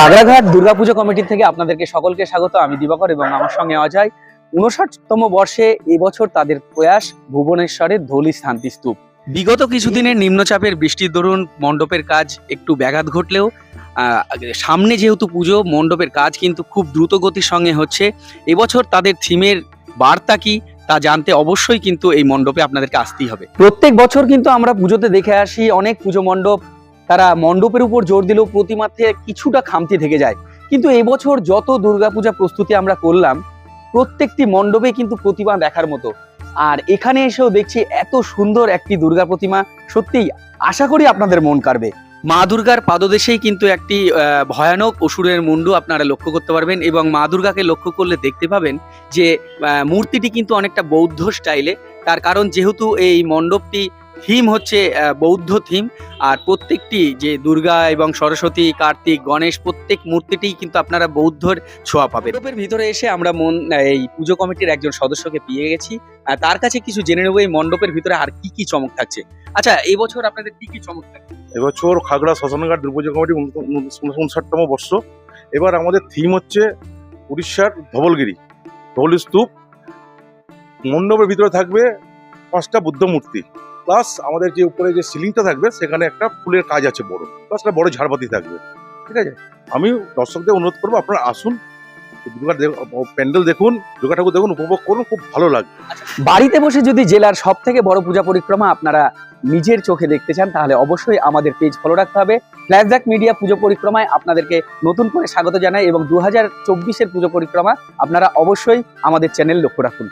Khagraghat Durga Puja committee থেকে আপনাদেরকে সকলকে স্বাগত। আমি দিবাকর এবং আমার সঙ্গে অজয়। উনষাটতম বর্ষে এবছর তাদের প্রয়াস ভুবনেশ্বরের ধলি শান্তি স্তূপ। বিগত কিছুদিনের নিম্নচাপের বৃষ্টির দরুন মণ্ডপের কাজ একটু ব্যাঘাত ঘটলেও সামনে যেহেতু পুজো, মণ্ডপের কাজ কিন্তু খুব দ্রুত গতির সঙ্গে হচ্ছে। এবছর তাদের থিমের বার্তা কি তা জানতে অবশ্যই কিন্তু এই মণ্ডপে আপনাদেরকে আসতেই হবে। প্রত্যেক বছর কিন্তু আমরা পুজোতে দেখে আসি, অনেক পুজো মণ্ডপ তারা মণ্ডপের উপর জোর দিলেও প্রতিমাতে কিছুটা খামতি থেকে যায়। কিন্তু এবছর যত দুর্গাপূজা প্রস্তুতি আমরা করলাম, প্রত্যেকটি মণ্ডপে কিন্তু প্রতিমা দেখার মতো। আর এখানে এসেও দেখছি এত সুন্দর একটি দুর্গা প্রতিমা। সত্যিই আশা করি আপনাদের মন কাড়বে। মা দুর্গার পাদদেশেই কিন্তু একটি ভয়ানক অসুরের মুন্ডু আপনারা লক্ষ্য করতে পারবেন এবং মা দুর্গাকে লক্ষ্য করলে দেখতে পাবেন যে মূর্তিটি কিন্তু অনেকটা বৌদ্ধ স্টাইলে। তার কারণ যেহেতু এই মণ্ডপটি থিম হচ্ছে বৌদ্ধ থিম। আর প্রত্যেকটি যে দুর্গা এবং সরস্বতী, কার্তিক, গণেশ, প্রত্যেক মূর্তিটি কিন্তু আপনারা বৌদ্ধর ছোঁয়া পাবেন। মণ্ডপের ভিতরে এসে আমরা মন এই পুজো কমিটির একজন সদস্যকে পেয়ে গেছি। আর তার কাছে কিছু জেনে নেব এই মণ্ডপের ভিতরে আর কি কি চমক থাকছে। আচ্ছা এই বছর আপনাদের কি কি চমক থাকছে? এবছর খাগড়া শ্মশানঘাট দুর্গাপূজা কমিটি উনষাটতম বর্ষ। এবার আমাদের থিম হচ্ছে উড়িষ্যার ধবলগিরি, ধবল স্তূপ। মণ্ডপের ভিতরে থাকবে পাঁচটা বুদ্ধ মূর্তি। প্লাস আমাদের যে উপরে যে সিলিংটা থাকবে, সেখানে একটা ফুলের কাজ আছে বড়। প্লাস একটা বড় ঝাড়বাতি থাকবে। ঠিক আছে? আমি দর্শকদের অনুরোধ করব, আপনারা আসুন প্যান্ডেল দেখুন, দুর্গা ঠাকুর দেখুন, উপভোগ করুন, খুব ভালো লাগবে। বাড়িতে বসে যদি জেলার সব থেকে বড় পূজা পরিক্রমা আপনারা নিজের চোখে দেখতে চান, তাহলে অবশ্যই আমাদের পেজ ফলো রাখতে হবে। ফ্ল্যাশব্যাক মিডিয়া পুজো পরিক্রমায় আপনাদেরকে নতুন করে স্বাগত জানাই এবং দু হাজার চব্বিশের পুজো পরিক্রমা আপনারা অবশ্যই আমাদের চ্যানেল লক্ষ্য রাখুন।